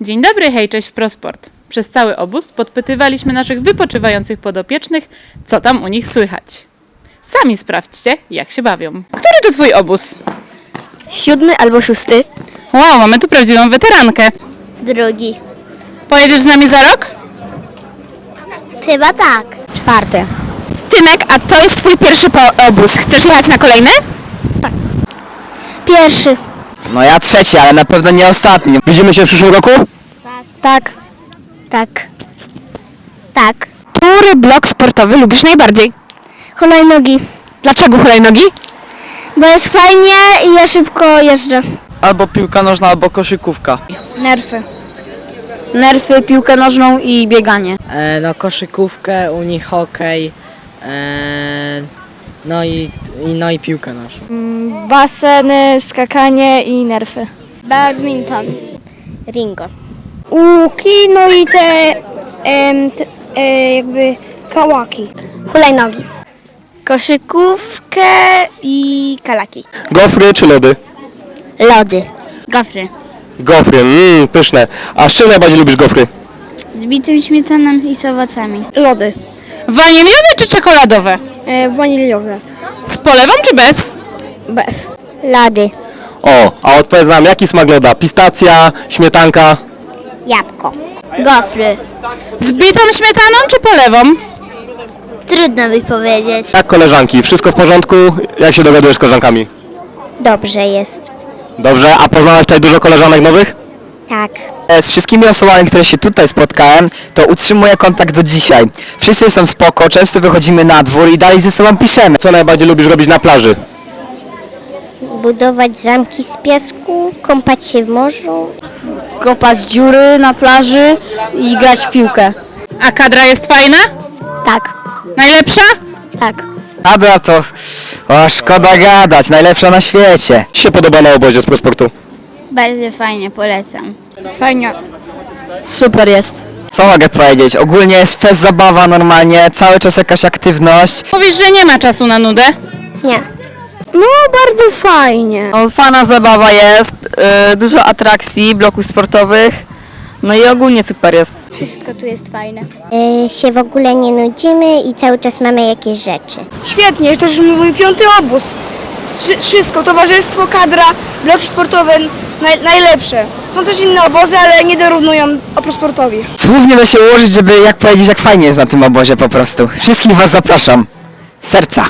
Dzień dobry, hej, cześć Prosport. Przez cały obóz podpytywaliśmy naszych wypoczywających podopiecznych, co tam u nich słychać. Sami sprawdźcie, jak się bawią. Który to twój obóz? Siódmy albo szósty? Wow, mamy tu prawdziwą weterankę. Drugi. Pojedziesz z nami za rok? Chyba tak. Czwarty. Tymek, a to jest twój pierwszy obóz. Chcesz jechać na kolejny? Pierwszy. No ja trzeci, ale na pewno nie ostatni. Widzimy się w przyszłym roku? Tak. Tak. Tak. Który blok sportowy lubisz najbardziej? Hulajnogi. Dlaczego hulajnogi? Bo jest fajnie i ja szybko jeżdżę. Albo piłka nożna, albo koszykówka. Nerfy. Nerfy, piłkę nożną i bieganie. E, no koszykówkę, u nich hokej, e, no, i, i, no i piłkę nożną. Baseny, skakanie i nerfy. Badminton. Ringo. Łuki, no i te, em, te e, jakby kałaki. Hulajnogi. Koszykówkę i kalaki. Gofry czy lody? Lody. Gofry. Gofry, mmm, pyszne. A z czym najbardziej lubisz gofry? Z bitym śmietaną i z owocami. Lody. Waniliowe czy czekoladowe? E, waniliowe. Z polewą czy bez? Bez. Lody. O, a odpowiedz nam, jaki smak loda? Pistacja, śmietanka? Jabłko. Gofry. Z bitą śmietaną czy polewą? Trudno mi powiedzieć. Jak koleżanki, wszystko w porządku? Jak się dogadujesz z koleżankami? Dobrze jest. Dobrze, a poznałaś tutaj dużo koleżanek nowych? Tak. E, Z wszystkimi osobami, które się tutaj spotkałem, to utrzymuję kontakt do dzisiaj. Wszyscy są spoko, często wychodzimy na dwór i dalej ze sobą piszemy. Co najbardziej lubisz robić na plaży? Budować zamki z piasku, kąpać się w morzu. kopać dziury na plaży i grać w piłkę. A kadra jest fajna? Tak. Najlepsza? Tak. Ada to... O, szkoda gadać, najlepsza na świecie. Ci się podoba na obozie z prosportu? Bardzo fajnie, polecam. Fajnie. Super jest. Co mogę powiedzieć? Ogólnie jest fest zabawa normalnie, cały czas jakaś aktywność. Powiesz, że nie ma czasu na nudę? Nie. No, bardzo fajnie. No, fajna zabawa jest, y, dużo atrakcji, bloków sportowych, no i ogólnie super jest. Wszystko tu jest fajne. E, się w ogóle nie nudzimy i cały czas mamy jakieś rzeczy. Świetnie, to już mój piąty obóz. Wszy- Wszystko, towarzystwo, kadra, bloki sportowe, naj, najlepsze. Są też inne obozy, ale nie dorównują oprosportowi. Słów nie da się ułożyć, żeby jak powiedzieć, jak fajnie jest na tym obozie po prostu. Wszystkich was zapraszam. Serca.